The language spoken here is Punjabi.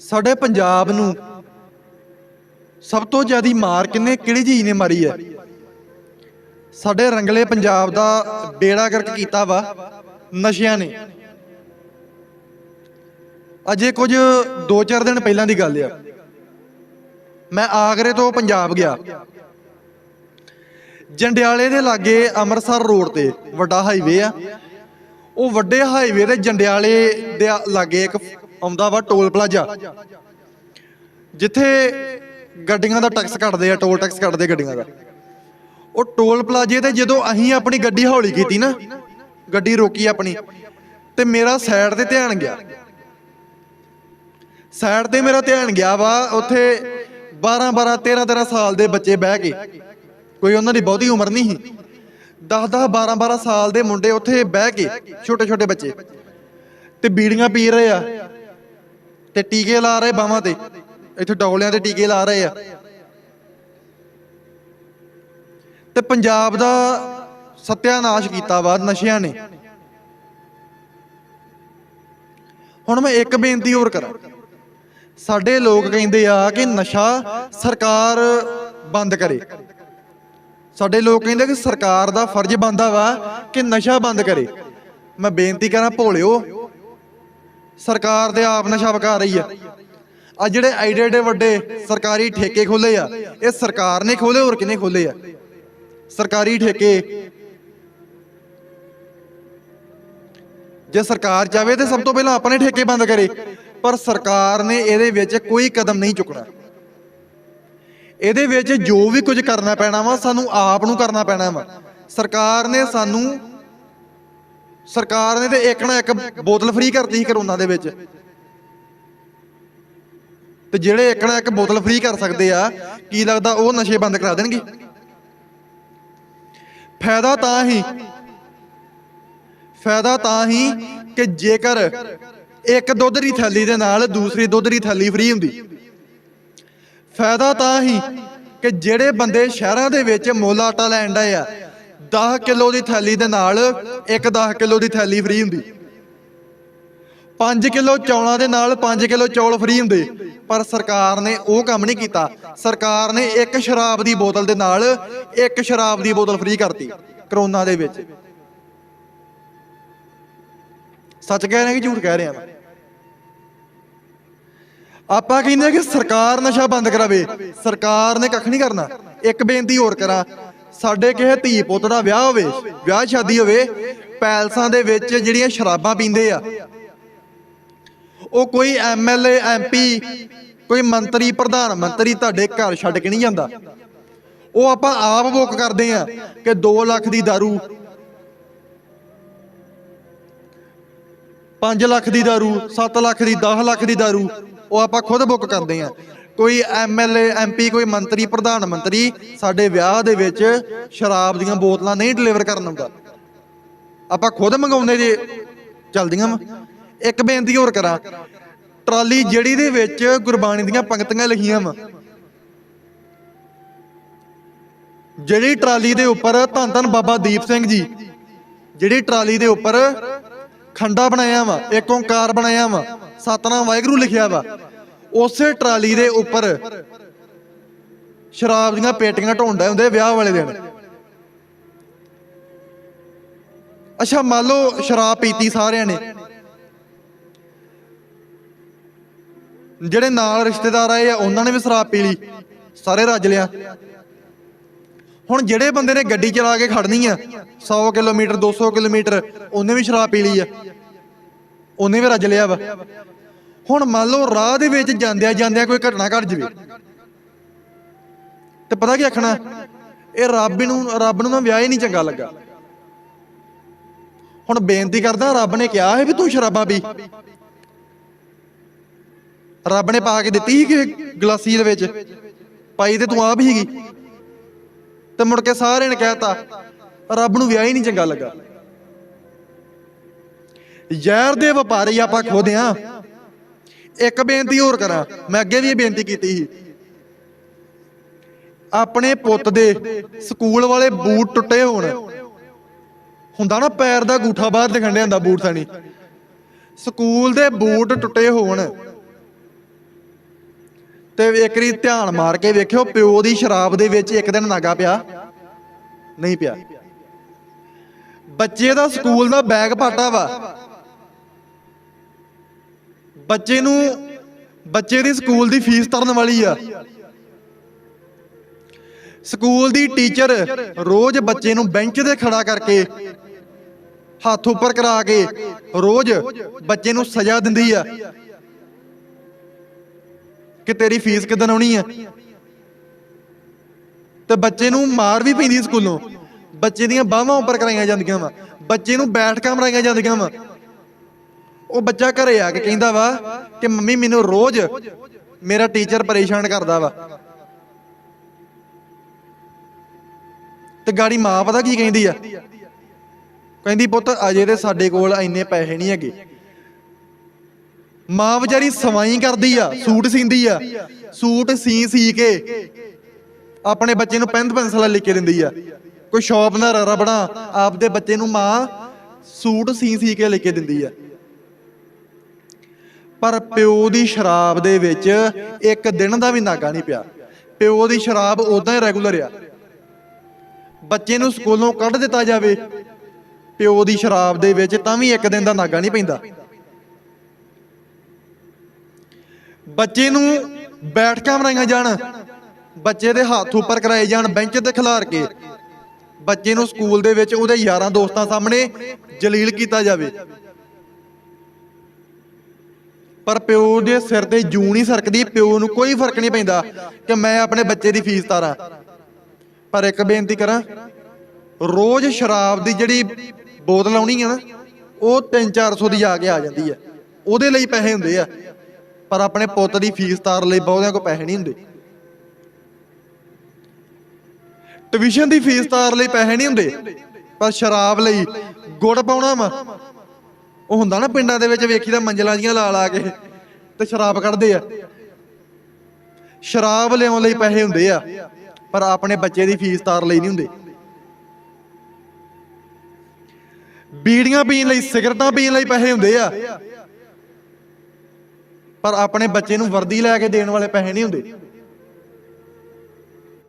ਸਾਡੇ ਪੰਜਾਬ ਨੂੰ ਸਭ ਤੋਂ ਜ਼ਿਆਦੀ ਮਾਰ ਕਿੰਨੇ ਕਿਹੜੀ ਚੀਜ਼ ਨੇ ਮਾਰੀ ਹੈ? ਸਾਡੇ ਰੰਗਲੇ ਪੰਜਾਬ ਦਾ ਬੇੜਾ ਗਰਕ ਕੀਤਾ ਵਾ, ਨਸ਼ਿਆਂ ਨੇ। ਅਜੇ ਕੁਝ 2-4 ਦਿਨ ਪਹਿਲਾਂ ਦੀ ਗੱਲ ਆ। ਮੈਂ ਆਗਰੇ ਤੋਂ ਪੰਜਾਬ ਗਿਆ। ਜੰਡਿਆਲੇ ਦੇ ਲਾਗੇ ਅੰਮ੍ਰਿਤਸਰ ਰੋਡ ਤੇ ਵੱਡਾ ਹਾਈਵੇ ਆ। ਉਹ ਵੱਡੇ ਹਾਈਵੇ ਦੇ ਜੰਡਿਆਲੇ ਦੇ ਲਾਗੇ ਇੱਕ ਆਉਂਦਾ ਵਾ ਟੋਲ ਪਲਾਜ਼ਾ। ਜਿੱਥੇ ਗੱਡੀਆਂ ਦਾ ਟੈਕਸ ਕੱਟਦੇ ਆ, ਟੋਲ ਟੈਕਸ ਕੱਟਦੇ ਗੱਡੀਆਂ ਦਾ। ਉਹ ਟੋਲ ਪਲਾਜ਼ੇ ਤੇ ਜਦੋਂ ਅਸੀਂ ਆਪਣੀ ਗੱਡੀ ਹੌਲੀ ਕੀਤੀ ਨਾ, ਗੱਡੀ ਰੋਕੀ ਆਪਣੀ, ਤੇ ਮੇਰਾ ਸਾਈਡ ਤੇ ਧਿਆਨ ਗਿਆ। ਸਾਈਡ ਤੇ ਮੇਰਾ ਧਿਆਨ ਗਿਆ ਵਾ, ਉੱਥੇ 12 12 13 13 ਸਾਲ ਦੇ ਬੱਚੇ ਬਹਿ ਕੇ। ਕੋਈ ਉਹਨਾਂ ਦੀ ਬਹੁਤੀ ਉਮਰ ਨਹੀਂ ਸੀ। 10 10 12 12 ਸਾਲ ਦੇ ਮੁੰਡੇ ਉੱਥੇ ਬਹਿ ਕੇ ਛੋਟੇ ਛੋਟੇ ਬੱਚੇ। ਤੇ ਬੀੜੀਆਂ ਪੀ ਰਹੇ ਆ। ਤੇ ਟੀਕੇ ਲਾ ਰਹੇ ਬਾਹਾਂ ਤੇ। ਇੱਥੇ ਡੌਲਿਆਂ ਤੇ ਟੀਕੇ ਲਾ ਰਹੇ ਆ। ਤੇ ਪੰਜਾਬ ਦਾ ਸਤਿਆਨਾਸ਼ ਕੀਤਾ ਵਾ, ਨਸ਼ਿਆਂ ਨੇ। ਹੁਣ ਮੈਂ ਇੱਕ ਬੇਨਤੀ ਹੋਰ ਕਰਾਂ। ਸਾਡੇ ਲੋਕ ਕਹਿੰਦੇ ਆ ਕਿ ਨਸ਼ਾ ਸਰਕਾਰ ਬੰਦ ਕਰੇ। ਸਾਡੇ ਲੋਕ ਕਹਿੰਦੇ ਕਿ ਸਰਕਾਰ ਦਾ ਫਰਜ਼ ਬਣਦਾ ਵਾ ਕਿ ਨਸ਼ਾ ਬੰਦ ਕਰੇ। ਮੈਂ ਬੇਨਤੀ ਕਰਾਂ, ਭੋਲਿਓ ਸਰਕਾਰ ਤੇ ਆਪ ਨਸ਼ਾ ਵਕਾ ਰਹੀ ਆ। ਆ ਜਿਹੜੇ ਐਡੇ ਐਡੇ ਵੱਡੇ ਸਰਕਾਰੀ ਠੇਕੇ ਖੋਲੇ ਆ, ਇਹ ਸਰਕਾਰ ਨੇ ਖੋਲੇ ਹੋਰ ਕਿਨੇ ਖੋਲੇ ਆ? ਸਰਕਾਰੀ ਠੇਕੇ। ਜੇ ਸਰਕਾਰ ਚਾਵੇ ਤੇ ਸਭ ਤੋਂ ਪਹਿਲਾਂ ਆਪਣੇ ਠੇਕੇ ਬੰਦ ਕਰੇ, ਪਰ ਸਰਕਾਰ ਨੇ ਇਹਦੇ ਵਿੱਚ ਕੋਈ ਕਦਮ ਨਹੀਂ ਚੁੱਕਣਾ। ਇਹਦੇ ਵਿੱਚ ਜੋ ਵੀ ਕੁਝ ਕਰਨਾ ਪੈਣਾ ਵਾ, ਸਾਨੂੰ ਆਪ ਨੂੰ ਕਰਨਾ ਪੈਣਾ ਵਾ। ਸਰਕਾਰ ਨੇ ਸਾਨੂੰ ਸਰਕਾਰ ਨੇ ਤੇ ਇੱਕ ਨਾ ਇੱਕ ਬੋਤਲ ਫ੍ਰੀ ਕਰਤੀ ਸੀ ਕਰੋਨਾ ਦੇ ਵਿੱਚ। ਤੇ ਜਿਹੜੇ ਇੱਕ ਨਾ ਇੱਕ ਬੋਤਲ ਫ੍ਰੀ ਕਰ ਸਕਦੇ ਆ, ਕੀ ਲੱਗਦਾ ਉਹ ਨਸ਼ੇ ਬੰਦ ਕਰਾ ਦੇਣਗੇ? ਫਾਇਦਾ ਤਾਂ ਹੀ, ਫਾਇਦਾ ਤਾਂ ਹੀ ਕਿ ਜੇਕਰ ਇੱਕ ਦੁੱਧ ਦੀ ਥੈਲੀ ਦੇ ਨਾਲ ਦੂਸਰੀ ਦੁੱਧ ਦੀ ਥੈਲੀ ਫ੍ਰੀ ਹੁੰਦੀ। ਫਾਇਦਾ ਤਾਂ ਹੀ ਕਿ ਜਿਹੜੇ ਬੰਦੇ ਸ਼ਹਿਰਾਂ ਦੇ ਵਿੱਚ ਮੁੱਲ ਆਟਾ ਲੈਣ ਡਏ ਆ 10 ਕਿਲੋ ਦੀ ਥੈਲੀ ਦੇ ਨਾਲ ਇੱਕ 10 ਕਿਲੋ ਦੀ ਥੈਲੀ ਫ੍ਰੀ ਹੁੰਦੀ। 5 ਕਿਲੋ ਚੌਲਾਂ ਦੇ ਨਾਲ 5 ਕਿਲੋ ਚੌਲ ਫ੍ਰੀ ਹੁੰਦੇ। ਪਰ ਸਰਕਾਰ ਨੇ ਉਹ ਕੰਮ ਨਹੀਂ ਕੀਤਾ। ਸਰਕਾਰ ਨੇ ਇੱਕ ਸ਼ਰਾਬ ਦੀ ਬੋਤਲ ਦੇ ਨਾਲ ਇੱਕ ਸ਼ਰਾਬ ਦੀ ਬੋਤਲ ਫ੍ਰੀ ਕਰਤੀ ਕਰੋਨਾ ਦੇ ਵਿੱਚ। ਸੱਚ ਕਹਿ ਰਹੇ ਕਿ ਝੂਠ ਕਹਿ ਰਹੇ ਆ ਆਪਾਂ ਕਹਿੰਦੇ ਕਿ ਸਰਕਾਰ ਨਸ਼ਾ ਬੰਦ ਕਰਾਵੇ। ਸਰਕਾਰ ਨੇ ਕੱਖ ਨਹੀਂ ਕਰਨਾ। ਇੱਕ ਬੇਨਤੀ ਹੋਰ ਕਰਾਂ। ਸਾਡੇ ਕਿਸੇ ਧੀ ਪੁੱਤ ਦਾ ਵਿਆਹ ਹੋਵੇ ਵਿਆਹ ਸ਼ਾਦੀ ਹੋਵੇ ਪੈਲਸਾਂ ਦੇ ਵਿੱਚ ਜਿਹੜੀਆਂ ਸ਼ਰਾਬਾਂ ਪੀਂਦੇ ਆ ਉਹ ਕੋਈ ਐਮਐਲਏ ਐਮਪੀ ਕੋਈ ਮੰਤਰੀ ਪ੍ਰਧਾਨ ਮੰਤਰੀ ਤੁਹਾਡੇ ਘਰ ਛੱਡ ਕੇ ਨਹੀਂ ਜਾਂਦਾ ਉਹ ਆਪਾਂ ਆਪ ਬੁੱਕ ਕਰਦੇ ਆ ਕਿ 2 ਲੱਖ ਦੀ दारू 5 ਲੱਖ ਦੀ दारू 7 ਲੱਖ ਦੀ 10 ਲੱਖ ਦੀ दारू ਉਹ ਆਪਾਂ ਖੁਦ ਬੁੱਕ ਕਰਦੇ ਆ ਕੋਈ ਐਮਐਲਏ ਐਮਪੀ ਕੋਈ ਮੰਤਰੀ, ਪ੍ਰਧਾਨ ਮੰਤਰੀ ਸਾਡੇ ਵਿਆਹ ਦੇ ਵਿੱਚ ਸ਼ਰਾਬ ਦੀਆਂ ਬੋਤਲਾਂ ਨਹੀਂ ਡਿਲੀਵਰ ਕਰਨ ਆਉਂਦਾ। ਆਪਾਂ ਖੁਦ ਮੰਗਾਉਂਦੇ ਜੇ, ਚਲਦੀਆਂ ਵਾ। ਇੱਕ ਬੇਨਤੀ ਹੋਰ ਕਰਾਂ, ਟਰਾਲੀ ਜਿਹੜੀ ਦੇ ਵਿੱਚ ਗੁਰਬਾਣੀ ਦੀਆਂ ਪੰਕਤੀਆਂ ਲਿਖੀਆਂ ਵਾ। ਜਿਹੜੀ ਟਰਾਲੀ ਦੇ ਉੱਪਰ ਧੰਨ ਧੰਨ ਬਾਬਾ ਦੀਪ ਸਿੰਘ ਜੀ, ਜਿਹੜੀ ਟਰਾਲੀ ਦੇ ਉੱਪਰ ਖੰਡਾ ਬਣਾਇਆ ਵਾ, ਇੱਕ ਓੰਕਾਰ ਬਣਾਇਆ ਵਾ, ਸਤਨਾਮ ਵਾਹਿਗੁਰੂ ਲਿਖਿਆ ਵਾ। ਉਸੇ ਟਰਾਲੀ ਦੇ ਉੱਪਰ ਸ਼ਰਾਬ ਦੀਆਂ ਪੇਟੀਆਂ ਢੋਂਦਾ ਹੁੰਦੇ ਵਿਆਹ ਵਾਲੇ ਦਿਨ। ਅੱਛਾ, ਮੰਨ ਲਓ ਸ਼ਰਾਬ ਪੀਤੀ ਸਾਰਿਆਂ ਨੇ। ਜਿਹੜੇ ਨਾਲ ਰਿਸ਼ਤੇਦਾਰ ਆਏ ਆ, ਉਹਨਾਂ ਨੇ ਵੀ ਸ਼ਰਾਬ ਪੀ ਲਈ। ਸਾਰੇ ਰੱਜ ਲਿਆ। ਹੁਣ ਜਿਹੜੇ ਬੰਦੇ ਨੇ ਗੱਡੀ ਚਲਾ ਕੇ ਖੜਨੀ ਆ 100 ਕਿਲੋਮੀਟਰ 200 ਕਿਲੋਮੀਟਰ, ਉਹਨੇ ਵੀ ਸ਼ਰਾਬ ਪੀ ਲਈ ਆ। ਉਹਨੇ ਵੀ ਰੱਜ ਲਿਆ ਵਾ। ਹੁਣ ਮੰਨ ਲਓ ਰਾਹ ਦੇ ਵਿੱਚ ਜਾਂਦਿਆਂ ਜਾਂਦਿਆਂ ਕੋਈ ਘਟਨਾ ਘਟ ਜਵੇ। ਤੇ ਪਤਾ ਕੀ ਆਖਣਾ? ਇਹ ਰੱਬ ਨੂੰ ਰੱਬ ਨੂੰ ਨਾ ਵਿਆਹ ਹੀ ਨਹੀਂ ਚੰਗਾ ਲੱਗਾ। ਹੁਣ ਬੇਨਤੀ ਕਰਦਾ, ਰੱਬ ਨੇ ਕਿਹਾ ਹੈ ਵੀ ਤੂੰ ਸ਼ਰਾਬਾਂ ਪੀ। ਰੱਬ ਨੇ ਪਾ ਕੇ ਦਿੱਤੀ ਸੀ ਕਿ ਗਲਾਸੀ ਦੇ ਵਿੱਚ। ਪਾਈ ਤੇ ਤੂੰ ਆਪ ਹੀਗੀ ਤੇ ਮੁੜ ਕੇ ਸਾਰਿਆਂ ਨੇ ਕਹਿਤਾ, ਰੱਬ ਨੂੰ ਵਿਆਹ ਹੀ ਨਹੀਂ ਚੰਗਾ ਲੱਗਾ। ਜ਼ਹਿਰ ਦੇ ਵਪਾਰੀ ਆਪਾਂ ਖੋਦਿਆਂ ਇੱਕ ਬੇਨਤੀ ਹੋਰ ਕਰਾਂ। ਮੈਂ ਅੱਗੇ ਵੀ ਇਹ ਬੇਨਤੀ ਕੀਤੀ ਸੀ। ਆਪਣੇ ਪੁੱਤ ਦੇ ਸਕੂਲ ਵਾਲੇ ਬੂਟ ਟੁੱਟੇ ਹੋਣ। ਹੁੰਦਾ ਨਾ ਪੈਰ ਦਾ ਗੂਠਾ ਬਾਹਰ ਦਿਖਣ ਡਿਆ ਹੁੰਦਾ ਬੂਟ ਥਾਣੀ ਸਕੂਲ ਦੇ ਬੂਟ ਟੁੱਟੇ ਹੋਣ। ਤੇ ਇੱਕ ਵਾਰੀ ਧਿਆਨ ਮਾਰ ਕੇ ਵੇਖਿਓ, ਪਿਓ ਦੀ ਸ਼ਰਾਬ ਦੇ ਵਿੱਚ ਇੱਕ ਦਿਨ ਨਾਗਾ ਪਿਆ। ਨਹੀਂ ਪਿਆ। ਬੱਚੇ ਦਾ ਸਕੂਲ ਦਾ ਬੈਗ ਪਾਟਾ ਵਾ। ਬੱਚੇ ਨੂੰ ਬੱਚੇ ਦੀ ਸਕੂਲ ਦੀ ਫੀਸ ਤਰਨ ਵਾਲੀ ਆ। ਸਕੂਲ ਦੀ ਟੀਚਰ ਰੋਜ਼ ਬੱਚੇ ਨੂੰ ਬੈਂਚ ਤੇ ਖੜਾ ਕਰਕੇ ਹੱਥ ਉੱਪਰ ਕਰਾ ਕੇ ਰੋਜ਼ ਬੱਚੇ ਨੂੰ ਸਜ਼ਾ ਦਿੰਦੀ ਆ। ਕਿ ਤੇਰੀ ਫੀਸ ਕਿਦਾਂ ਆਉਣੀ ਆ? ਤੇ ਬੱਚੇ ਨੂੰ ਮਾਰ ਵੀ ਪੈਂਦੀ ਸਕੂਲੋਂ। ਬੱਚੇ ਦੀਆਂ ਬਾਹਾਂ ਉੱਪਰ ਕਰਾਈਆਂ ਜਾਂਦੀਆਂ ਵਾ। ਬੱਚੇ ਨੂੰ ਬੈਠਕਾਂ ਮਰਾਈਆਂ ਜਾਂਦੀਆਂ ਵਾ। ਉਹ ਬੱਚਾ ਘਰੇ ਆ ਕੇ ਕਹਿੰਦਾ ਵਾ ਕਿ ਮੰਮੀ ਮੈਨੂੰ ਰੋਜ਼ ਮੇਰਾ ਟੀਚਰ ਪਰੇਸ਼ਾਨ ਕਰਦਾ ਵਾ। ਤੇ ਗਾੜੀ ਮਾਂ ਪਤਾ ਕੀ ਕਹਿੰਦੀ ਆ? ਕਹਿੰਦੀ ਪੁੱਤ, ਅਜੇ ਤੇ ਸਾਡੇ ਕੋਲ ਇੰਨੇ ਪੈਸੇ ਨਹੀਂ ਹੈਗੇ। ਮਾਂ ਵਿਚਾਰੀ ਸਵਾਈ ਕਰਦੀ ਆ, ਸੂਟ ਸੀਂਦੀ ਆ। ਸੂਟ ਸੀ ਸੀ ਕੇ ਆਪਣੇ ਬੱਚੇ ਨੂੰ ਪੈਨ ਪੈਨਸਲ ਲੈ ਕੇ ਦਿੰਦੀ ਆ। ਕੋਈ ਸ਼ੌਪ ਨਾ ਰਬੜਾ ਆਪਦੇ ਬੱਚੇ ਨੂੰ ਮਾਂ ਸੂਟ ਸੀ ਸੀ ਕੇ ਲੈ ਕੇ ਦਿੰਦੀ ਆ। ਪਰ ਪਿਓ ਦੀ ਸ਼ਰਾਬ ਦੇ ਵਿੱਚ ਇੱਕ ਦਿਨ ਦਾ ਵੀ ਨਾਗਾ ਨਹੀਂ ਪਿਆ। ਪਿਓ ਦੀ ਸ਼ਰਾਬ ਉਦਾਂ ਹੀ ਰੈਗੂਲਰ ਆ। ਬੱਚੇ ਨੂੰ ਸਕੂਲੋਂ ਕੱਢ ਦਿੱਤਾ ਜਾਵੇ, ਪਿਓ ਦੀ ਸ਼ਰਾਬ ਦੇ ਵਿੱਚ ਤਾਂ ਵੀ ਇੱਕ ਦਿਨ ਦਾ ਨਾਗਾ ਨਹੀਂ ਪੈਂਦਾ। ਬੱਚੇ ਨੂੰ ਬੈਠਕਾਂ ਬਣਾਈਆਂ ਜਾਣ, ਬੱਚੇ ਦੇ ਹੱਥ ਉੱਪਰ ਕਰਾਏ ਜਾਣ, ਬੈਂਚ ਤੇ ਖਿਲਾਰ ਕੇ। ਬੱਚੇ ਨੂੰ ਸਕੂਲ ਦੇ ਵਿੱਚ ਉਹਦੇ ਯਾਰਾਂ ਦੋਸਤਾਂ ਸਾਹਮਣੇ ਜਲੀਲ ਕੀਤਾ ਜਾਵੇ। ਪਰ ਪਿਓ ਦੇ ਸਿਰ ਤੇ ਜੂ ਨਹੀਂ ਸਰਕਦੀ, ਪਿਓ ਨੂੰ ਕੋਈ ਫ਼ਰਕ ਨਹੀਂ ਪੈਂਦਾ ਕਿ ਮੈਂ ਆਪਣੇ ਬੱਚੇ ਦੀ ਫੀਸ ਤਾਰਾਂ। ਪਰ ਇੱਕ ਬੇਨਤੀ ਕਰਾਂ, ਰੋਜ਼ ਸ਼ਰਾਬ ਦੀ ਜਿਹੜੀ ਬੋਤਲ ਆਉਣੀ ਹੈ ਨਾ, ਉਹ 3-400 ਦੀ ਆ ਕੇ ਆ ਜਾਂਦੀ ਹੈ ਉਹਦੇ ਲਈ ਪੈਸੇ ਹੁੰਦੇ ਆ, ਪਰ ਆਪਣੇ ਪੁੱਤ ਦੀ ਫੀਸ ਤਾਰ ਲਈ ਬਹੁਤਿਆਂ ਕੋਲ ਪੈਸੇ ਨਹੀਂ ਹੁੰਦੇ। ਟਿਊਸ਼ਨ ਦੀ ਫੀਸ ਤਾਰ ਲਈ ਪੈਸੇ ਨਹੀਂ ਹੁੰਦੇ, ਪਰ ਸ਼ਰਾਬ ਲਈ ਗੁੜ ਪਾਉਣਾ ਵਾ। ਉਹ ਹੁੰਦਾ ਨਾ ਪਿੰਡਾਂ ਦੇ ਵਿੱਚ ਵੇਖੀਦਾ ਮੰਜਲਾਂ ਜੀਆਂ ਲਾ ਲਾ ਕੇ ਤੇ ਸ਼ਰਾਬ ਕੱਢਦੇ ਆ। ਸ਼ਰਾਬ ਲਿਆਉਣ ਲਈ ਪੈਸੇ ਹੁੰਦੇ ਆ, ਪਰ ਆਪਣੇ ਬੱਚੇ ਦੀ ਫੀਸ ਤਾਰ ਲਈ ਨਹੀਂ ਹੁੰਦੇ। ਬੀੜੀਆਂ ਪੀਣ ਲਈ, ਸਿਗਰਟਾਂ ਪੀਣ ਲਈ ਪੈਸੇ ਹੁੰਦੇ ਆ, ਪਰ ਆਪਣੇ ਬੱਚੇ ਨੂੰ ਵਰਦੀ ਲੈ ਕੇ ਦੇਣ ਵਾਲੇ ਪੈਸੇ ਨਹੀਂ ਹੁੰਦੇ।